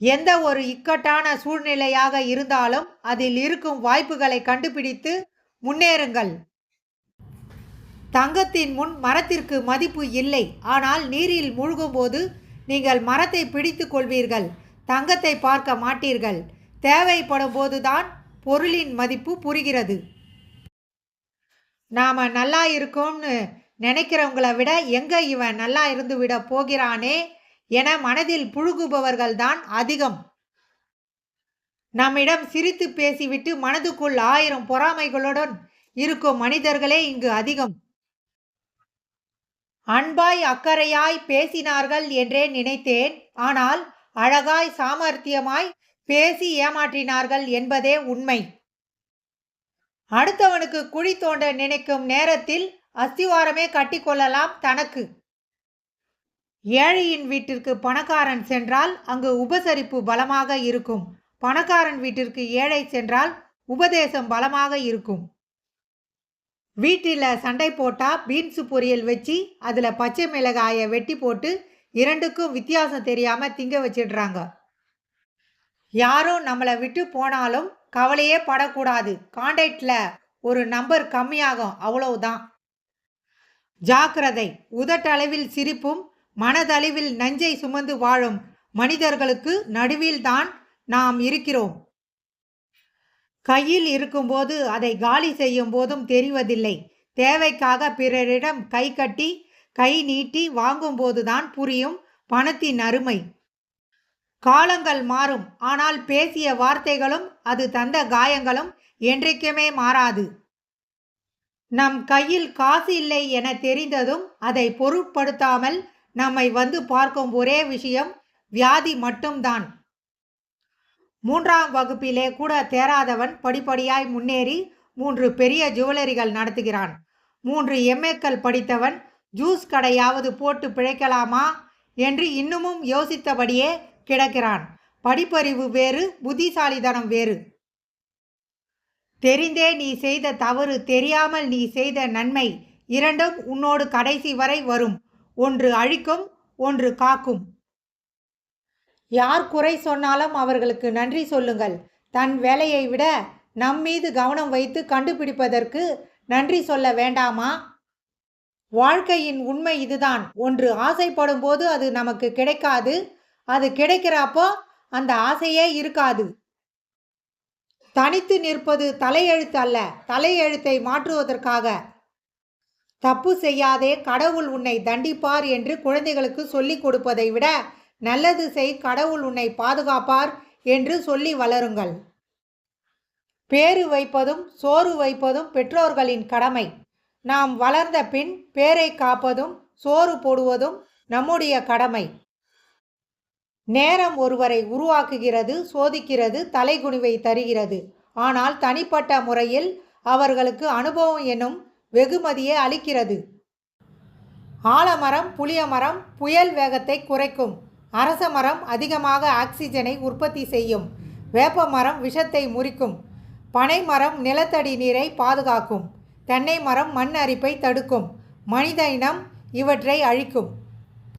எந்த ஒரு இக்கட்டான சூழ்நிலையாக இருந்தாலும் அதில் இருக்கும் வாய்ப்புகளை கண்டுபிடித்து முன்னேறுங்கள். தங்கத்தின் முன் மரத்திற்கு மதிப்பு இல்லை. ஆனால் நீரில் மூழ்கும்போது நீங்கள் மரத்தை பிடித்து கொள்வீர்கள். தங்கத்தை பார்க்க மாட்டீர்கள். தேவைப்படும் போதுதான் பொருளின் மதிப்பு புரிகிறது. நாம் நல்லா இருக்கோம்னு நினைக்கிறவங்கள விட எங்கே இவன் நல்லா இருந்து விட போகிறானே? என மனதில் புழுகுபவர்கள்தான் அதிகம். நம்மிடம் சிரித்து பேசிவிட்டு மனதுக்குள் ஆயிரம் பொறாமைகளுடன் இருக்கும் மனிதர்களே இங்கு அதிகம். அன்பாய் அக்கறையாய் பேசினார்கள் என்றே நினைத்தேன். ஆனால் அழகாய் சாமர்த்தியமாய் பேசி ஏமாற்றினார்கள் என்பதே உண்மை. அடுத்தவனுக்கு குழி தோண்ட நினைக்கும் நேரத்தில் அஸ்திவாரமே கட்டிக்கொள்ளலாம் தனக்கு. ஏழையின் வீட்டிற்கு பணக்காரன் சென்றால் அங்கு உபசரிப்பு பலமாக இருக்கும். பணக்காரன் வீட்டிற்கு ஏழை சென்றால் உபதேசம் பலமாக இருக்கும். வீட்டில் சண்டை போட்டால் பீன்ஸு பொரியல் வச்சு அதில் பச்சை மிளகாயை வெட்டி போட்டு இரண்டுக்கும் வித்தியாசம் தெரியாமல் திங்க வச்சிடுறாங்க. யாரும் நம்மளை விட்டு போனாலும் கவலையே படக்கூடாது. கான்டாக்டில் ஒரு நம்பர் கம்மியாகும் அவ்வளவுதான். ஜாக்கிரதை. உதட்டளவில் சிரிப்பும் மனதளவில் நஞ்சை சுமந்து வாழும் மனிதர்களுக்கு நடுவில்தான் நாம் இருக்கிறோம். கையில் இருக்கும்போது அதை காலி செய்யும் போதும் தெரிவதில்லை. தேவைக்காக பிறரிடம் கை கட்டி கை நீட்டி வாங்கும்போதுதான் புரியும் பணத்தின் அருமை. காலங்கள் மாறும் ஆனால் பேசிய வார்த்தைகளும் அது தந்த காயங்களும் என்றைக்குமே மாறாது. நம் கையில் காசு இல்லை என தெரிந்ததும் அதை பொருட்படுத்தாமல் நம்மை வந்து பார்க்கும் ஒரே விஷயம் வியாதி மட்டும்தான். மூன்றாம் வகுப்பிலே கூட தேராதவன் படிப்படியாய் முன்னேறி மூன்று பெரிய ஜுவல்லரிகள் நடத்துகிறான். மூன்று எம்ஏக்கள் படித்தவன் ஜூஸ் கடையாவது போட்டு பிழைக்கலாமா என்று இன்னமும் யோசித்தபடியே கிடக்கிறான். படிப்பறிவு வேறு புத்திசாலிதனம் வேறு. தெரிந்தே நீ செய்த தவறு தெரியாமல் நீ செய்த நன்மை இரண்டும் உன்னோடு கடைசி வரை வரும். ஒன்று அழிக்கும் ஒன்று காக்கும். யார் குறை சொன்னாலும் அவர்களுக்கு நன்றி சொல்லுங்கள். தன் வேலையை விட நம் மீது கவனம் வைத்து கண்டுபிடிப்பதற்கு நன்றி சொல்ல வேண்டாமா? வாழ்க்கையின் உண்மை இதுதான். ஒன்று ஆசைப்படும் போது அது நமக்கு கிடைக்காது. அது கிடைக்கிறப்போ அந்த ஆசையே இருக்காது. தனித்து நிற்பது தலையெழுத்து அல்ல. தலையெழுத்தை மாற்றுவதற்காக. தப்பு செய்யாதே கடவுள் உன்னை தண்டிப்பார் என்று குழந்தைகளுக்கு சொல்லிக் கொடுப்பதை விட நல்லது செய் கடவுள் உன்னை பாதுகாப்பார் என்று சொல்லி வளருங்கள். பேரு வைப்பதும் சோறு வைப்பதும் பெற்றோர்களின் கடமை. நாம் வளர்ந்த பின் பேரை காப்பதும் சோறு போடுவதும் நம்முடைய கடமை. நேரம் ஒருவரை உருவாக்குகிறது சோதிக்கிறது தலைகுனிவை தருகிறது. ஆனால் தனிப்பட்ட முறையில் அவர்களுக்கு அனுபவம் எனும் வெகுமதியை அளிக்கிறது. ஆலமரம் புளியமரம் புயல் வேகத்தை குறைக்கும். அரச மரம் அதிகமாக ஆக்சிஜனை உற்பத்தி செய்யும். வேப்ப மரம் விஷத்தை முறிக்கும். பனை மரம் நிலத்தடி நீரை பாதுகாக்கும். தென்னை மரம் மண் அரிப்பை தடுக்கும். மனித இனம் இவற்றை அழிக்கும்.